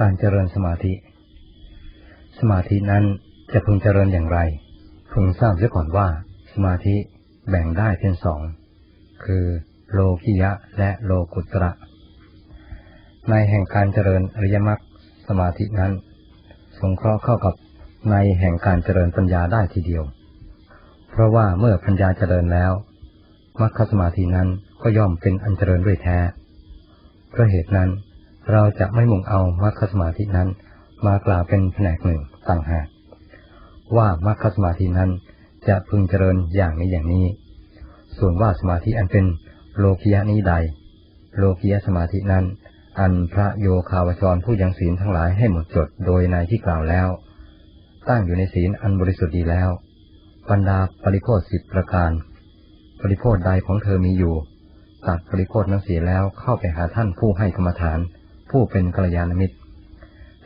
การเจริญสมาธิ สมาธินั้นจะพึงเจริญอย่างไร พึงทราบเสียก่อนว่า สมาธิแบ่งได้เป็นสอง คือโลกิยะและโลกุตระ ในแห่งการเจริญอริยมรรคสมาธินั้น สงเคราะห์เข้ากับในแห่งการเจริญปัญญาได้ทีเดียว เพราะว่าเมื่อปัญญาเจริญแล้วมรรคสมาธินั้นก็ย่อมเป็นอันเจริญด้วยแท้เพราะเหตุนั้น เราจะไม่มุ่งเอามรรคสมาธินั้น มากล่าวเป็นแผนกหนึ่งต่างหากว่ามรรคสมาธินั้นจะพึงเจริญอย่างนี้อย่างนี้ ส่วนว่าสมาธิอันเป็นโลกิยะนี้ใด โลกิยะสมาธินั้น อันพระโยคาวจรผู้ยังศีลทั้งหลายให้หมดจดโดยในที่กล่าวแล้ว ตั้งอยู่ในศีลอันบริสุทธิ์ดีแล้ว บรรดาปริโภคสิบประการ ปริโภคใดของเธอมีอยู่ ตัดปริโภคนั้นเสียแล้วเข้าไปหาท่านผู้ให้กรรมฐาน ผู้เป็นกัลยาณมิตร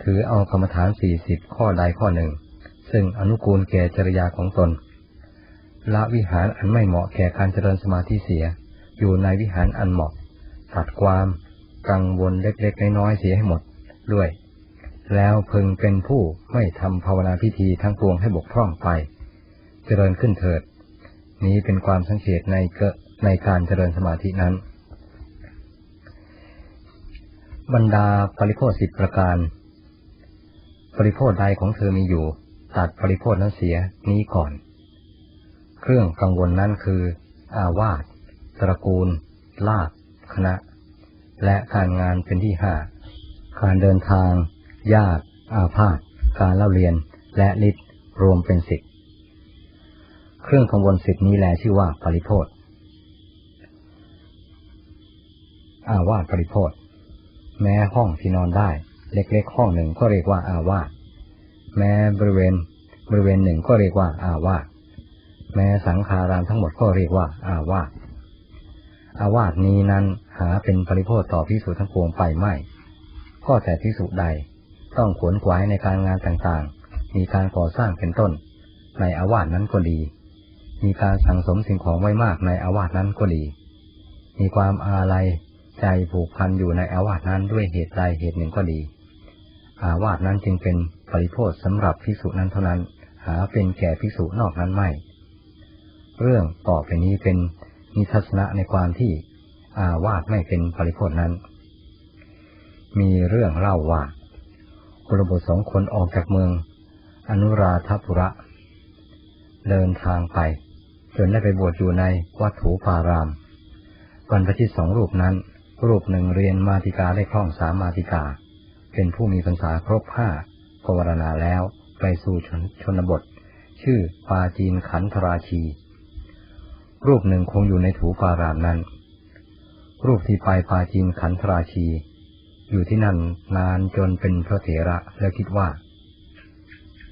ถือเอากรรมฐานสี่สิบข้อใดข้อหนึ่ง ซึ่งอนุกูลแก่จริยาของตน ละวิหารอันไม่เหมาะแก่การเจริญสมาธิเสีย อยู่ในวิหารอันเหมาะ ตัดความกังวลเล็กๆน้อยๆเสียให้หมดด้วย แล้วพึงเป็นผู้ไม่ทำภาวนาพิธีทั้งปวงให้บกพร่องไป เจริญขึ้นเถิด นี้เป็นความสังเกตในเกในการเจริญสมาธินั้น บรรดาปริโภคสิบประการ ปริโภคใดของเธอมีอยู่ ตัดปริโภคนั้นเสียนี้ก่อน เครื่องกังวลนั้นคือ อาวาสตระกูล ลาภคณะ และการงานเป็นที่ห้า การเดินทาง ญาติ อาพาธการเล่าเรียน และฤทธิ์รวมเป็นสิบเครื่องกังวลสิบนี้แลชื่อว่าปริโภคอาวาสปริโภค แม้ห้องที่นอนได้ เล็กๆห้องหนึ่งก็เรียกว่าอาวาสแม้บริเวณบริเวณหนึ่งก็เรียกว่าอาวาสแม้สังขารามทั้งหมดก็เรียกว่าอาวาสอาวาสนี้นั้นหาเป็นปริโภคต่อพิสูจทั้งปวงไปไม่ ก็แต่พิสูจใดต้องขวนขวายในการงานต่างๆ มีการก่อสร้างเป็นต้น ในอาวาสนั้นก็ดี มีการสั่งสมสิ่งของไว้มากในอาวาสนั้นก็ดี มีความอาลัย ใจผูกพันอยู่ในอาวาสนั้นด้วยเหตุใดเหตุหนึ่งก็ดี อาวาสนั้นจึงเป็นปริโภคสำหรับภิกษุนั้นเท่านั้น หาเป็นแก่ภิกษุนอกนั้นไม่ เรื่องต่อไปนี้เป็นนิทัศนะในความที่อาวาสไม่เป็นปริโภคนั้น มีเรื่องเล่าว่ากุลบุตรสองคนออกจากเมือง อนุราธปุระ เดินทางไปจนได้ไปบวชอยู่ในวัดถูปารามบรรพชิตสองรูปนั้น รูปหนึ่งเรียนมาติกาได้คล่องสามมาติกา เป็นผู้มีภาษาครบห้าภาวนาแล้วไปสู่ชนชนบท ชื่อปาจีนขันธราชี รูปหนึ่งคงอยู่ในถูปารามนั้น รูปที่ไปปาจีนขันธราชี อยู่ที่นั่นนานจนเป็นพระเถระแล้วคิดว่า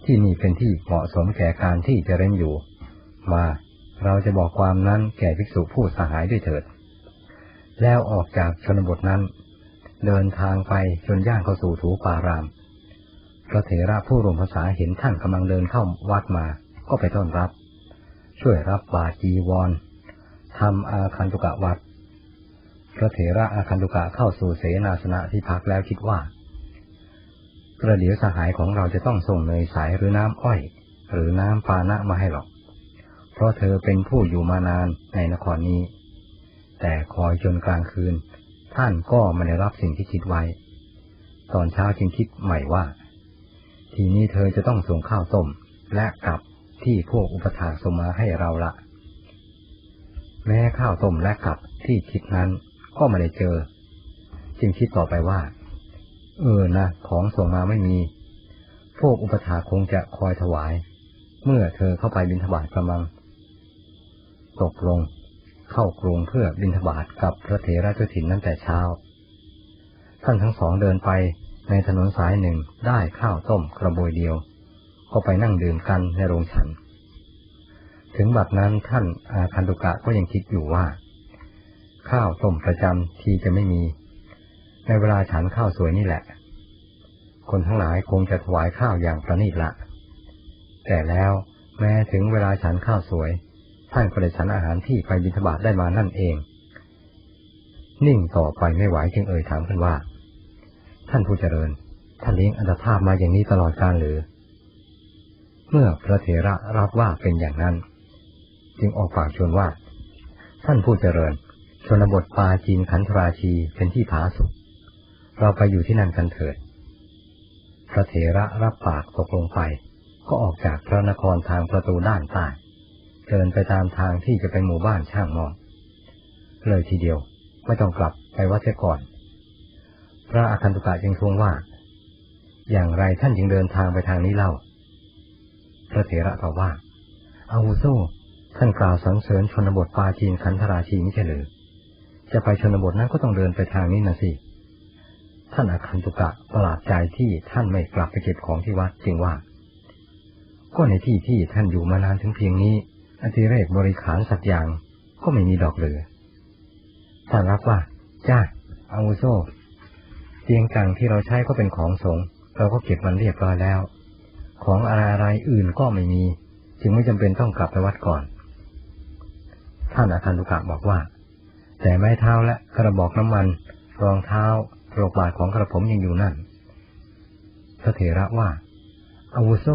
ที่นี่เป็นที่เหมาะสมแก่การที่จะเล่นอยู่ มาเราจะบอกความนั้นแก่ภิกษุผู้สหายด้วยเถิด แล้วออกจากชนบทนั้น เดินทางไปจนย่างเข้าสู่ถูปาราม พระเถระผู้รวมภาษาเห็นท่านกำลังเดินเข้าวัดมาก็ไปต้อนรับ ช่วยรับบาจีวรทำอาคันตุกะวัด พระเถระอาคันตุกะเข้าสู่เสนาสนะที่พักแล้วคิดว่าประเดี๋ยวสหายของเราจะต้องส่งเนยสายหรือน้ำอ้อย หรือน้ำปานะมาให้หรอก เพราะเธอเป็นผู้อยู่มานานในนครนี้ แต่คอยจนกลางคืน ท่านก็ไม่ได้รับสิ่งที่คิดไว้ ตอนเช้าจึงคิดใหม่ว่า ทีนี้เธอจะต้องส่งข้าวต้มและกับที่พวกอุปถาส่งมาให้เราละ แม้ข้าวต้มและกับที่คิดนั้นก็ไม่ได้เจอ จึงคิดต่อไปว่า เออนะของส่งมาไม่มี พวกอุปถาคงจะคอยถวาย เมื่อเธอเข้าไปบิณฑบาตกำลัง ตกลง เข้ากรุงเพื่อบิณฑบาตกับพระเถระเจ้าถิ่นนั้นแต่เช้า ท่านทั้งสองเดินไปในถนนสายหนึ่งได้ข้าวต้มกระบวยเดียว ก็ไปนั่งดื่มกันในโรงฉัน ถึงบัดนั้นท่านอาคันตุกะก็ยังคิดอยู่ว่า ข้าวต้มประจำที่จะไม่มี ในเวลาฉันข้าวสวยนี่แหละ คนทั้งหลายคงจะถวายข้าวอย่างประณีตละ แต่แล้วแม้ถึงเวลาฉันข้าวสวย ท่านก็ได้ฉันอาหารที่ไปบิณฑบาตได้มานั่นเอง นิ่งต่อไปไม่ไหวจึงเอ่ยถามกันว่า ท่านผู้เจริญ ท่านเลี้ยงอัตภาพมาอย่างนี้ตลอดกาลหรือ เมื่อพระเถระรับว่าเป็นอย่างนั้น จึงออกปากชวนว่า ท่านผู้เจริญ ชนบทปาจีนขันธราชีเป็นที่ผาสุกเราไปอยู่ที่นั่นกันเถิด พระเถระรับปากตกลงไป ก็ออกจากพระนครทางประตูด้านใต้ เดินไปตามทางที่จะไปหมู่บ้านช่างมองเลยทีเดียวไม่ต้องกลับไปวัดเสียก่อน พระอาคันตุกะจึงทวงว่า อย่างไรท่านจึงเดินทางไปทางนี้เล่า พระเถระตอบว่า อาวุโซท่านกล่าวสรรเสริญชนบทปาจีนขันธราชีไม่ใช่หรือจะไปชนบทนั้นก็ต้องเดินไปทางนี้นะสิ ท่านอาคันตุกะประหลาดใจที่ท่านไม่กลับไปเก็บของที่วัดจึงว่า ก็ในที่ที่ท่านอยู่มานานถึงเพียงนี้ อธิเรกบริขารสักอย่างก็ไม่มีดอกเหลือท่านรับว่า จ้าอาวุโซเตียงกังที่เราใช้ก็เป็นของสงเราก็เก็บมันเรียบร้อยแล้ว ของอะไรอะไรอื่นก็ไม่มี จึงไม่จำเป็นต้องกลับไปวัดก่อน ท่านอาคันตุกะบอกว่า แต่ไม้เท้าและกระบอกน้ำมัน รองเท้าโรกบาดของกระผมยังอยู่นั่นพระเถระว่าอาวุโซ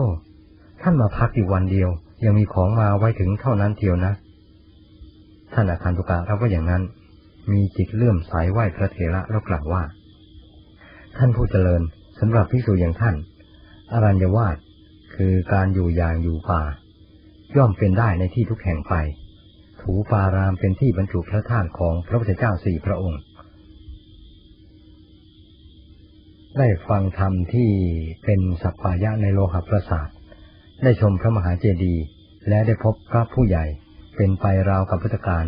ท่านมาพักอยู่วันเดียว ยังมีของมาไว้ถึงเท่านั้นเทียวนะ ท่านอาคันตุกะเรับว่าอย่างนั้น มีจิตเลื่อมใสไหวพระเถระแล้วกล่าวว่า ท่านผู้เจริญสำหรับพิสูจอย่างท่าน อรัญญวาสคือการอยู่อย่างอยู่ป่า ย่อมเป็นได้ในที่ทุกแห่งไป ถูปารามเป็นที่บรรจุพระธาตุของพระพุทธเจ้าสี่พระองค์ ได้ฟังธรรมที่เป็นสัพพายะในโลหะประสาท ได้ชมพระมหาเจดีย์และได้พบพระผู้ใหญ่เป็นไปราวกับพุทธการ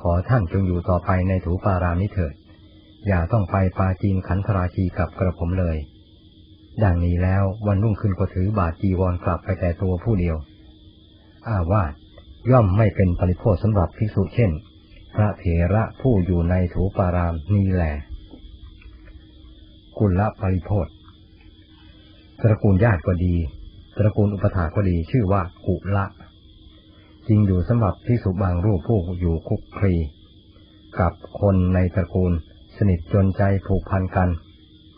ขอท่านจงอยู่ต่อไปในถูปารามนี้เถิด อย่าต้องไปปาจีนขันธราชีกับกระผมเลย ดังนี้แล้ววันรุ่งขึ้นก็ถือบาทจีวรกลับไปแต่ตัวผู้เดียว อาวาสย่อมไม่เป็นปริโภคสำหรับภิกษุเช่น พระเถระผู้อยู่ในถูปารามนี้แหละกุลปริโภคตระกูลญาติก็ดี ตระกูลอุปถาก็ดีชื่อว่ากุละ จริงอยู่สำหรับที่สุบางรูปผู้อยู่คุกคลีกับคนในตระกูลสนิทจนใจผูกพันกัน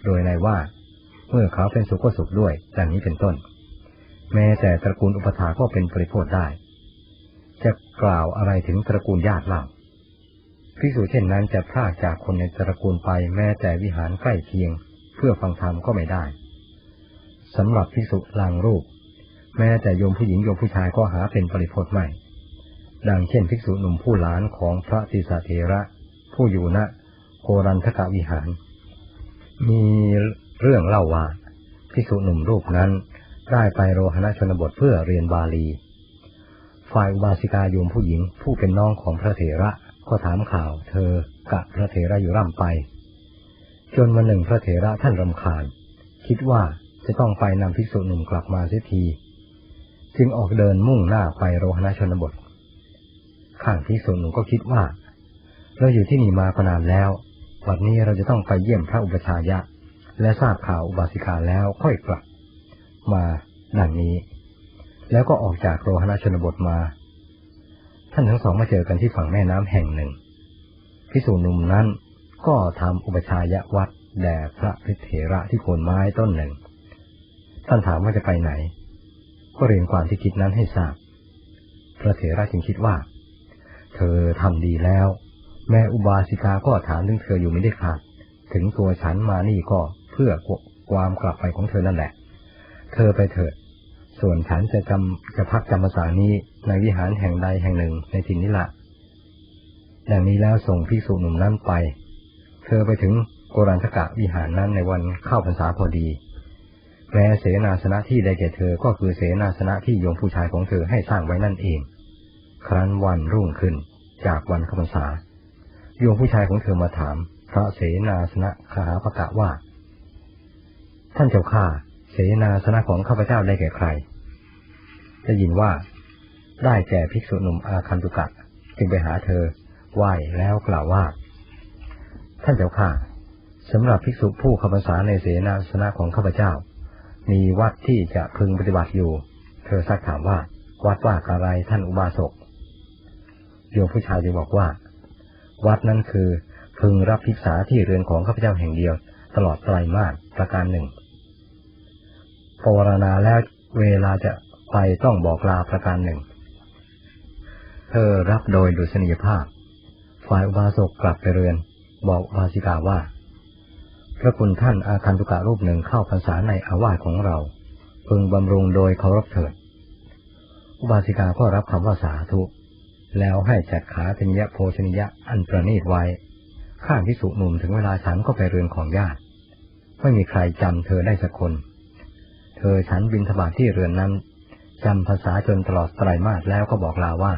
โดยในว่า เมื่อเขาเป็นสุขก็สุขด้วยดังนี้เป็นต้น แม้แต่ตระกูลอุปถาก็เป็นปริโภทได้ จะกล่าวอะไรถึงตระกูลญาติเล่าพิสูจเช่นนั้นจะพลากจากคนในตระกูลไปแม้แต่วิหารใกล้เคียง เพื่อฟังธรรมก็ไม่ได้ สำหรับภิกษุลางรูป แม้แต่โยมผู้หญิงโยมผู้ชายก็หาเป็นปริพจน์ไม่ ดังเช่นภิกษุหนุ่มผู้หลานของพระติสเถระ ผู้อยู่ณโกรันทกวิหาร มีเรื่องเล่าว่าภิกษุหนุ่มรูปนั้นได้ไปโรหณชนบทเพื่อเรียนบาลี ฝ่ายอุบาสิกาโยมผู้หญิงผู้เป็นน้องของพระเถระก็ถามข่าว เธอกะพระเถระอยู่ร่ำไป จนวันหนึ่งพระเถระท่านรำคาญ คิดว่า จะต้องไปนำภิกษุหนุ่มกลับมาเสียที จึงออกเดินมุ่งหน้าไปโรหณชนบท ข้างภิกษุหนุ่มก็คิดว่า เราอยู่ที่นี่มานานแล้ว วันนี้เราจะต้องไปเยี่ยมพระอุปชายะ และทราบข่าวอุบาสิกาแล้วค่อยกลับ มาดังนี้ แล้วก็ออกจากโรหณชนบทมา ท่านทั้งสองมาเจอกันที่ฝั่งแม่น้ำแห่งหนึ่งพิสูจนุ่มนั้นก็ทำอุปชายะวัดแด่พระพิเถระที่โคนไม้ต้นหนึ่ง ท่านถามว่าจะไปไหน ก็เรียนความที่คิดนั้นให้ทราบ พระเถระจึงคิดว่า เธอทำดีแล้ว แม่อุบาสิกาก็ถามถึงเธออยู่ไม่ได้ขาด ถึงตัวฉันมานี่ก็เพื่อความกลับไปของเธอนั่นแหละ เธอไปเถิด ส่วนฉันจะจำจะพักจำภาษานี้ในวิหารแห่งใดแห่งหนึ่งในทินนี้ละดังนี้แล้วส่งพิสุหนุ่มนั้นไป เธอไปถึงโกรันทกะวิหารนั้นในวันเข้าพรรษาพอดี แม้เสนาสนะที่ได้แก่เธอก็คือเสนาสนะที่โยมผู้ชายของเธอให้สร้างไว้นั่นเอง ครั้นวันรุ่งขึ้นจากวันขพรรษาโยมผู้ชายของเธอมาถาม พระเสนาสนะคาหาประกาศว่า ท่านเจ้าข้าเสนาสนะของข้าพเจ้าได้แก่ใครได้ยินว่า ได้แก่ภิกษุหนุ่มอาคันตุกะจึงไปหาเธอไหว้แล้วกล่าวว่า ท่านเจ้าข้าสำหรับภิกษุผู้ข้าพเจ้าในเสนาสนะของข้าพเจ้า มีวัดที่จะพึงปฏิบัติอยู่ เธอซักถามว่า วัดว่าอะไรท่านอุบาสกโยมผู้ชายจึงบอกว่า วัดนั้นคือพึงรับภิกษาที่เรือนของข้าพเจ้าแห่งเดียว ตลอดไตรมาสประการหนึ่งวารณาแล้วเวลาจะไปต้องบอกลาประการหนึ่ง เธอรับโดยดุษณียภาพ ฝ่ายอุบาสกกลับไปเรือน บอกอุบาสิกาว่า พระคุณท่านอาคันตุกะรูปหนึ่งเข้าพรรษาในอาวาสของเรา พึงบำรุงโดยเคารพเถิด อุบาสิกาก็รับคำว่าสาธุ แล้วให้จัดขาเินยะโภชนิยะอันประณีตไว้ ข้าพิสุหนุ่มถึงเวลาฉันก็ไปเรือนของญาติ ไม่มีใครจำเธอได้สักคน เธอฉันบินทบาทที่เรือนนั้นจำภาษาจนตลอดไตรมาสแล้วก็บอกลาว่า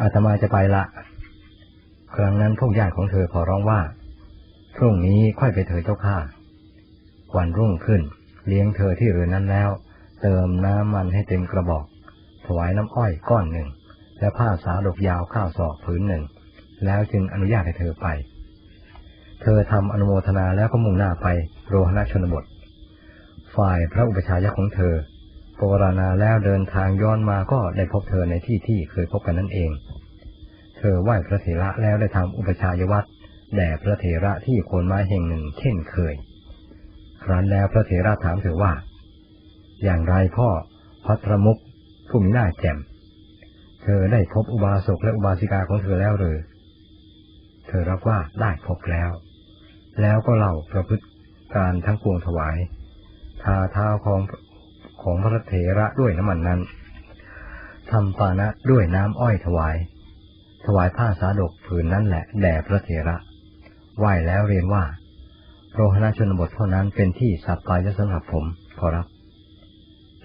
อาตมาจะไปละ ครั้งนั้นพวกญาติของเธอขอร้องว่า พรุ่งนี้ค่อยไปเถิดเจ้าข้าวันรุ่งขึ้น เลี้ยงเธอที่เรือนนั้นแล้ว เติมน้ำมันให้เต็มกระบอก ถวายน้ำอ้อยก้อนหนึ่ง และผ้าสาดกยาวข้าวสอกผืนหนึ่ง แล้วจึงอนุญาตให้เธอไป เธอทำอนุโมทนาแล้วก็มุ่งหน้าไปโรหณชนบท ฝ่ายพระอุปชายะของเธอปวารณาแล้วเดินทางย้อนมาก็ได้พบเธอในที่ที่เคยพบกันนั่นเอง เธอไหว้พระเถระแล้วได้ทำอุปชายวัตร แด่พระเถระที่โคนไม้แห่งหนึ่งเช่นเคย ครั้นแล้วพระเถระถามเธอว่า อย่างไรพ่อพัทรมุกผู้มีหน้าแจ่ม เธอได้พบอุบาสกและอุบาสิกาของเธอแล้วหรือ เธอรับว่าได้พบแล้ว แล้วก็เล่าประพฤติการทั้งปวงถวาย ทาเท้าของของพระเถระด้วยน้ำมันนั้นทำปานะด้วยน้ำอ้อยถวาย ถวายผ้าสาดกผืนนั้นแหละแด่พระเถระ ไหว้แล้วเรียนว่า โรหณชนบทเท่านั้นเป็นที่สัปปายะสำหรับผมขอรับ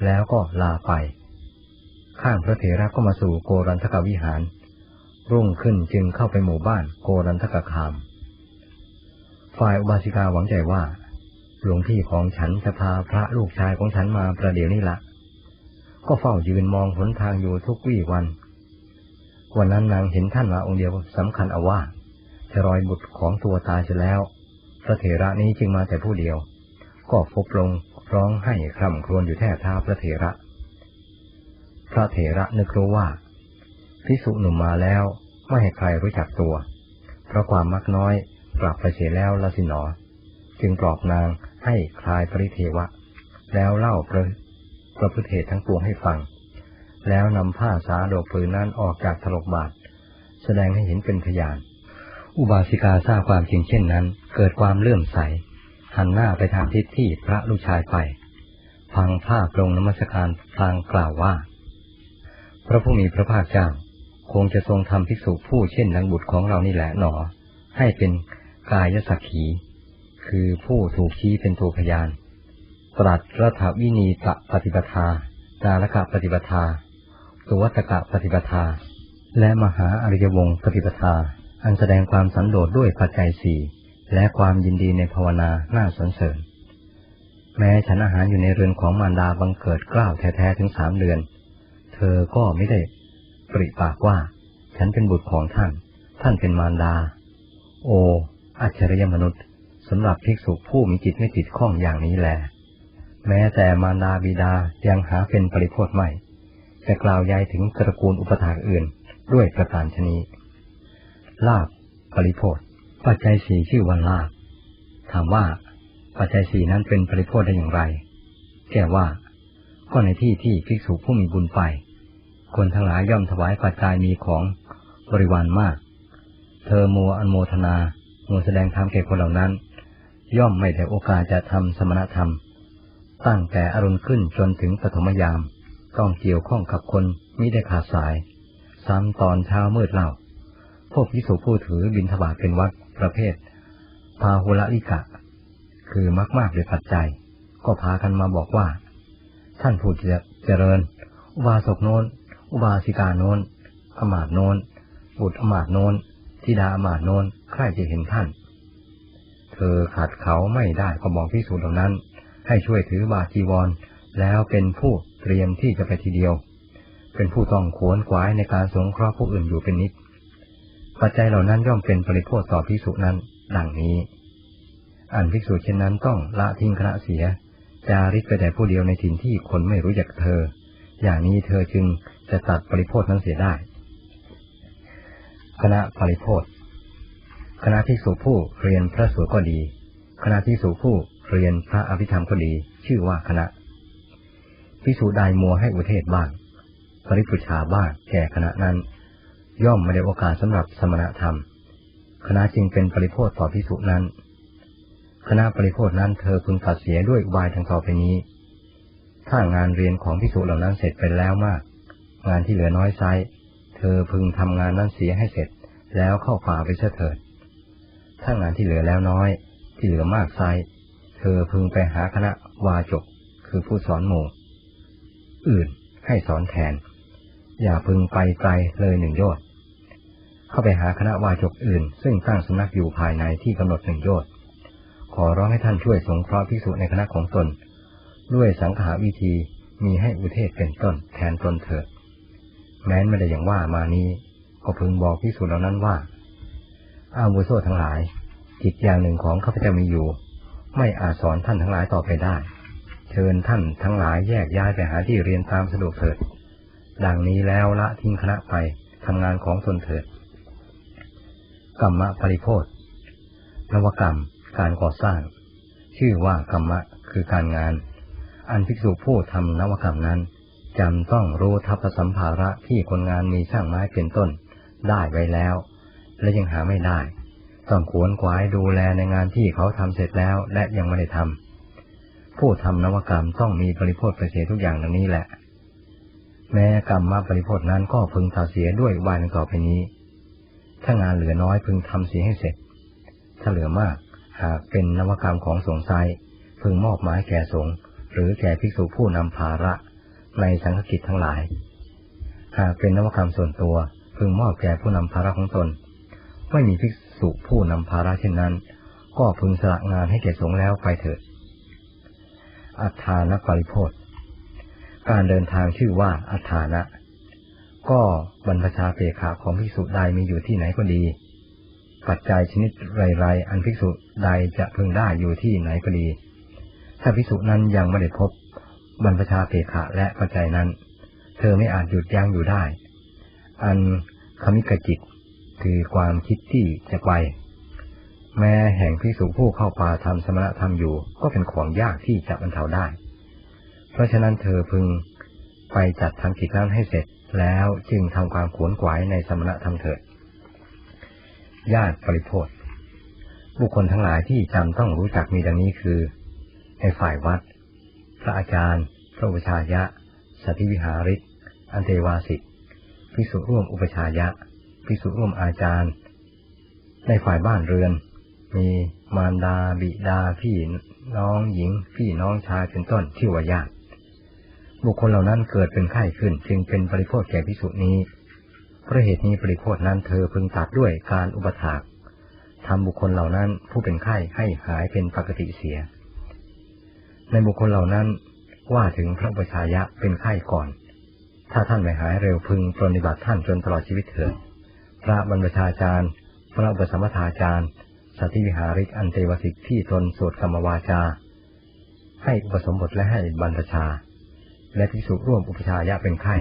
แล้วก็ลาไป ข้างพระเถระก็มาสู่โกรันทกวิหาร รุ่งขึ้นจึงเข้าไปหมู่บ้านโกรันทกคาม ฝ่ายอุบาสิกาหวังใจว่า หลวงพี่ของฉันจะพาพระลูกชายของฉันมาประเดี๋ยวนี้ละก็เฝ้ายืนมองหนทางอยู่ทุกวี่วัน วันนั้นนางเห็นท่านมาองค์เดียวสำคัญเอาว่า จะรอยบุตรของตัวตายเสียแล้ว พระเถระนี้จึงมาแต่ผู้เดียว ก็ฟบลงร้องให้คร่ำครวญอยู่แทบเท้าพระเถระ พระเถระนึกรู้ว่าพิสุหนุ่มมาแล้วไม่ให้ใครรู้จักตัว เพราะความมักน้อยกลับไปเสียแล้วละสินอ จึงปลอบนางให้คลายปริเทวะ แล้วเล่าประประพฤติเหตุทั้งปวงให้ฟัง แล้วนำผ้าสาโดกปืนนั้นออกจากถลกบาท แสดงให้เห็นเป็นพยาน อุบาสิกาทราบความจริงเช่นนั้น เกิดความเลื่อมใส หันหน้าไปทางทิศที่พระลูกชายไปฟังผ้าปรงนมัสการพลางกล่าวว่า พระผู้มีพระภาคเจ้าคงจะทรงทำภิกษุผู้เช่นนังบุตรของเรานี่แหละหนอ ให้เป็นกายสักขี คือผู้ถูกชี้เป็นตัวพยาน ตรัสรัฐวินีตะปฏิปทาจารกะปฏิปทา สุวัตกะปฏิปทา และมหาอริยวงศ์ปฏิปทา อันแสดงความสันโดษด้วยปัจจัยสี่และความยินดีในภาวนาน้าสนเสริญ แม้ฉันอาหารอยู่ในเรือนของมารดาบังเกิดกล้าวแท้ๆถึงสามเดือน เธอก็ไม่ได้ปริปากว่า ฉันเป็นบุตรของท่าน ท่านเป็นมารดา โอ อัจฉริยมนุษย์สำหรับภิกษุผู้มีจิตไม่ติดข้องอย่างนี้แหลแม้แต่มารดาบิดายังหาเป็นปริโพธไม่จะกล่าวยายถึงตระกูลอุปถากอื่นด้วยประการชนี ลาบปริโพธปัจจัยสี่ชื่อวันลาบถามว่าปัจจัยสี่นั้นเป็นปริโพธได้อย่างไร แก้ว่า ก็ในที่ที่ภิกษุผู้มีบุญไป คนทั้งหลายย่อมถวายปัจจัยมีของบริวารมาก เธอมัวอันโมทนามัวแสดงธรรมแก่คนเหล่านั้น ย่อมไม่ได้โอกาสจะทำสมณธรรม ตั้งแต่อรุณขึ้นจนถึงปฐมยาม ต้องเกี่ยวข้องกับคนมิได้ขาดสาย ซ้ำตอนเช้ามืดเล่า พวกพิสุผู้ถือบินทบาทเป็นวัดประเภท พาหุละลิกะ คือมากมากด้วยปัจจัย ก็พากันมาบอกว่า ท่านผู้เจริญ อุบาสกโน้น อุบาสิกาโน้นอมาตโน้น บุตรอมาตโน้นธิดาอมาตโน้นใครจะเห็นท่าน เธอขัดเขาไม่ได้ก็บอกพิสูจน์เหล่านั้น ให้ช่วยถือบาจีวร แล้วเป็นผู้เตรียมที่จะไปทีเดียว เป็นผู้ต้องขวนขวายในการสงเคราะห์ผู้อื่นอยู่เป็นนิด ปัจจัยเหล่านั้นย่อมเป็นปริโภคต่อพิสุนั้น ดังนี้ อันภิกษุเช่นนั้นต้องละทิ้งคณะเสีย จาริกไปแต่ผู้เดียวในถิ่นที่คนไม่รู้จักเธอ อย่างนี้เธอจึงจะตัดปริโภคนั้นเสียได้ คณะปริโภคคณะที่สูผู้เรียนพระสูตรก็ดี คณะที่สูผู้เรียนพระอภิธรรมก็ดี ชื่อว่าคณะพิสูจใดมัวให้อุเทศบ้าง ปริพุชาบ้างแก่คณะนั้น ย่อมไม่ได้โอกาสสำหรับสมณธรรม คณะจึงเป็นปริโพธต่อพิสุนั้น คณะปริโพธนั้นเธอพึงตัดเสียด้วยวายทางต่อไปนี้ ถ้างานเรียนของพิสุเหล่านั้นเสร็จไปแล้วมาก งานที่เหลือน้อยไซเธอพึงทำงานนั้นเสียให้เสร็จ แล้วเข้าป่าไปเถิด ถ้างานที่เหลือแล้วน้อย ที่เหลือมากไซเธอพึงไปหาคณะวาจก คือผู้สอนหมู่ อื่นให้สอนแทน อย่าพึงไปไกลเลยหนึ่งโยชน์ เข้าไปหาคณะวาจกอื่น ซึ่งตั้งสำนักอยู่ภายในที่กำหนดหนึ่งโยชน์ขอร้องให้ท่านช่วยสงเคราะห์ภิกษุในคณะของตน ด้วยสังขาวิธีมีให้อุเทศเป็นต้นแทนตนเถิด แม้นไม่ได้อย่างว่ามานี้ ก็พึงบอกภิกษุเหล่านั้นว่า อาวุโสทั้งหลาย จิตอย่างหนึ่งของข้าพเจ้ามีอยู่ ไม่อาจสอนท่านทั้งหลายต่อไปได้ เชิญท่านทั้งหลายแยกย้ายไปหาที่เรียนตามสะดวกเถิด ดังนี้แล้วละทิ้งคณะไปทำงานของตนเถิด กรรมะปริโพธนวกรรม การก่อสร้าง ชื่อว่ากรรมะคือการงาน อันภิกษุผู้ทำนวกรรมนั้นจำต้องรู้ทัพสัมภาระที่คนงานมีช่างไม้เป็นต้น ได้ไว้แล้ว และยังหาไม่ได้ ต้องขวนขวายดูแลในงานที่เขาทำเสร็จแล้วและยังไม่ได้ทำผู้ทำนวกรรมต้องมีปริโภทไปเสียทุกอย่างดังนี้แหละ แม้กรรมมาปริโภทนั้นก็พึงทาเสียด้วยวานต่อไปนี้ ถ้างานเหลือน้อยพึงทำเสียให้เสร็จ ถ้าเหลือมากหากเป็นนวกรรมของสงฆ์ไซพึงมอบหมายแก่สงฆ์หรือแก่ภิกษุผู้นำภาระในสังฆกิจทั้งหลาย หากเป็นนวกรรมส่วนตัว พึงมอบแก่ผู้นำภาระของตน ไม่มีภิกษุผู้นำภาระเช่นนั้น ก็พึงสละงานให้แก่สงฆ์แล้วไปเถิด อัฏฐานปริโพธการเดินทางชื่อว่าอัฏฐานะ ก็บรรพชาเปขาของภิกษุใดมีอยู่ที่ไหนก็ดี ปัจจัยชนิดไรๆอันภิกษุใดจะพึงได้อยู่ที่ไหนก็ดี ถ้าภิกษุนั้นยังไม่ได้พบบรรพชาเปขะและปัจจัยนั้น เธอไม่อาจหยุดยั้งอยู่ได้ อันคมิกจิตคือความคิดที่จะไป แม้แห่งพิสุผู้เข้าป่าทำสมณธรรมอยู่ ก็เป็นของยากที่จะบรรเทาได้ เพราะฉะนั้นเธอพึงไปจัดทำกิจนั้นให้เสร็จ แล้วจึงทำความขวนขวายในสมณธรรมเถิด ญาติปริโภทบุคคลทั้งหลายที่จำต้องรู้จักมีดังนี้คือ ในฝ่ายวัด พระอาจารย์ พระอุปชายะ สัติวิหาริก อันเทวาสิกภิกษุร่วมอุปชายะภิกษุร่วมอาจารย์ ในฝ่ายบ้านเรือน มีมารดาบิดาพี่น้องหญิง พี่น้องชายเป็นต้นที่ว่าญาติ บุคคลเหล่านั้นเกิดเป็นไข้ขึ้น จึงเป็นปริโภคแก่ภิกษุนี้เพราะเหตุนี้ปริโภคนั้นเธอพึงตัดด้วยการอุปถากทำบุคคลเหล่านั้นผู้เป็นไข้ให้หายเป็นปกติเสีย ในบุคคลเหล่านั้นว่าถึงพระอุปชายะเป็นไข้ก่อน ถ้าท่านไม่หายเร็วพึงปรนิบัติท่านจนตลอดชีวิตเถิด พระบรรพชาจารย์ พระอุปสมทาจารย์สัติวิหาริกอันเทวสิกที่ตนสวดกรรมวาจา ให้อุปสมบทและให้บรรพชา และภิกษุร่วมอุปชายะเป็นไข้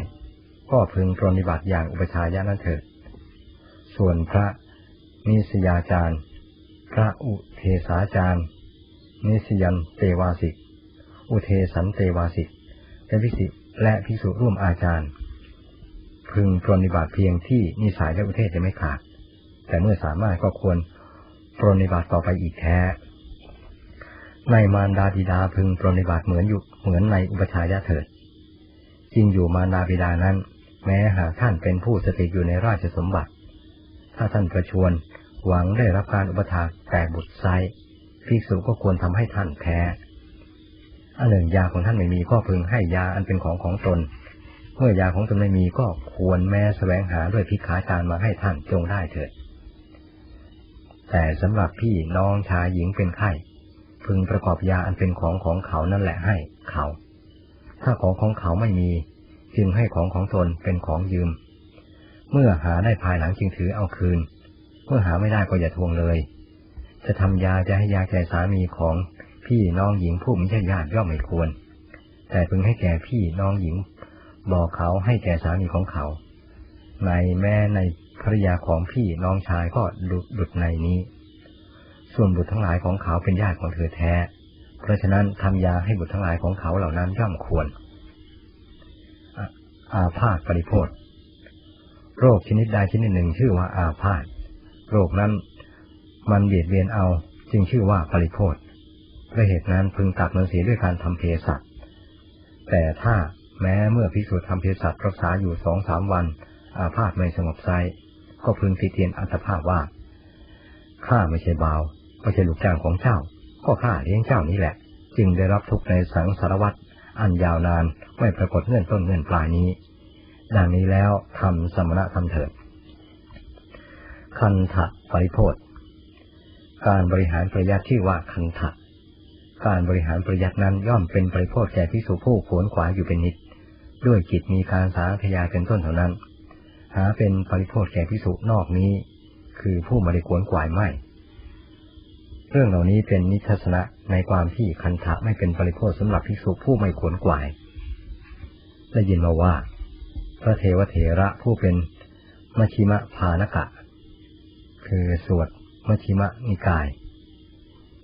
ก็พึงปรนิบัติอย่างอุปชายะนั้นเถิด ส่วนพระนิสยาจารย์ พระอุเทสาจารย์ นิสยันเตวาสิก อุเทสันเตวาสิกและภิกษุและภิกษุร่วมอาจารย์ พึงปรนิบัติเพียงที่นิสัยและอุเทศจะไม่ขาด แต่เมื่อสามารถก็ควรปรนิบัติต่อไปอีกแท้ ในมารดาบิดาพึงปรนิบัติเหมือนอยู่เหมือนในอุปชายะเถิด จริงอยู่มารดาบิดานั้น แม้หากท่านเป็นผู้สติอยู่ในราชสมบัติ ถ้าท่านประชวนหวังได้รับการอุปถากแต่บุตรไซภิกษุก็ควรทำให้ท่านแพ้อันหนึ่งยาของท่านไม่มีก็พึงให้ยาอันเป็นของของตน เมื่อยาของตนไม่มีก็ควรแม้แสวงหาด้วยพิขาจารมาให้ท่านจงได้เถิด แต่สำหรับพี่น้องชายหญิงเป็นไข้ พึงประกอบยาอันเป็นของของเขานั่นแหละให้เขา ถ้าของของเขาไม่มี จึงให้ของของตนเป็นของยืม เมื่อหาได้ภายหลังจึงถือเอาคืน เมื่อหาไม่ได้ก็อย่าทวงเลย จะทำยาจะให้ยาแก่สามีของพี่น้องหญิงผู้ไม่ใช่ญาติย่อมไม่ควร แต่พึงให้แก่พี่น้องหญิง บอกเขาให้แก่สามีของเขา ในแม่ในภรยาของพี่น้องชายก็ดุดุดในนี้ ส่วนบุตรทั้งหลายของเขาเป็นญาติของเธอแท้ เพราะฉะนั้นทำยาให้บุตรทั้งหลายของเขาเหล่านั้นย่อมควร อาพาธปริโภธโรคชนิดใดชนิดหนึ่งชื่อว่าอาพาธโรคนั้นมันเบียดเบียนเอาจึงชื่อว่าปริโภธเพราะเหตุนั้นพึงตัดมันเสียด้วยการทำเภสัชแต่ถ้าแม้เมื่อพิสูจน์ทำเภสัชรักษาอยู่สองสามวัน อาพาธไม่สงบไซก็พึงติเตียนอัตภาพว่าข้าไม่ใช่บ่าวไม่ใช่ลูกจ้างของเจ้า ก็ข้าเลี้ยงเจ้านี้แหละ จึงได้รับทุกในสังสารวัตรอันยาวนานไม่ปรากฏเงื่อนต้นเงื่อนปลายนี้ ดังนี้แล้วทำสมณะทำเถิด คันทะปริโพธการบริหารประยัดชื่ว่าคันทะการบริหารประยัดนั้นย่อมเป็นปริโพธแก่พิสุผู้ขวนขวายอยู่เป็นนิด ด้วยจิตมีการสาธยายเป็นต้นเท่านั้น หาเป็นปริโพธแก่พิสุนอกนี้ คือผู้มาได้ขวนขวายไม่ เรื่องเหล่านี้เป็นนิทัศนะในความที่คันทะไม่เป็นปริโพธสำหรับพิสุผู้ไม่ขวนขวาย ได้ยินมาว่า พระเทวเถระผู้เป็นมชิมะพานกะ คือสวดมชิมะนิกาย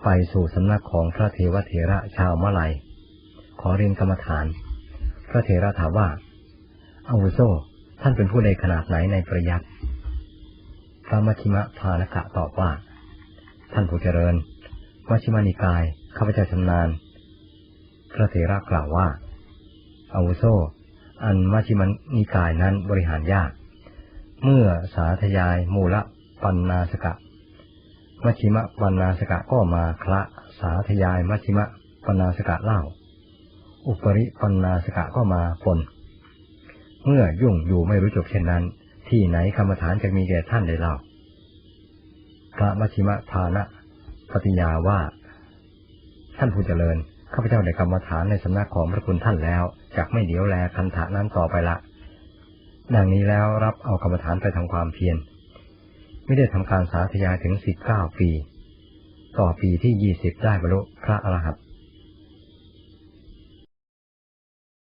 ไปสู่สำนักของพระเทวเถระชาวมะไลขอเรียนกรรมฐาน พระเถระถามว่าอาวุโสท่านเป็นผู้ใดขนาดไหนในประยัติพระมชิมะพานกะตอบว่า ท่านผู้เจริญมชิมานิกาย ข้าพเจ้าชำนาญ พระเถระกล่าวว่า อาวุโส อันมัชิมนิกายนั้นบริหารยาก เมื่อสาธยายมูลปันนาสกะมัชิมะปันนาสกะก็มาคละสาธยายมัชิมะปันนาสกะเล่า อุปริปันนาสกะก็มาปน เมื่อยุ่งอยู่ไม่รู้จบเช่นนั้น ที่ไหนคำฐานจะมีแก่ท่านได้เล่า พระมัชิมะทานะปฏิญาว่า ท่านผู้เจริญข้าพเจ้าได้กรรมฐานในสำนักของพระคุณท่านแล้วจากไม่เดียวแลคันถานั้นต่อไปละ ดังนี้แล้วรับเอากรรมฐานไปทำความเพียรไม่ได้ทำการสาธยายถึงสิบเก้าปี ต่อปีที่ยี่สิบได้บรรลุพระอรหันต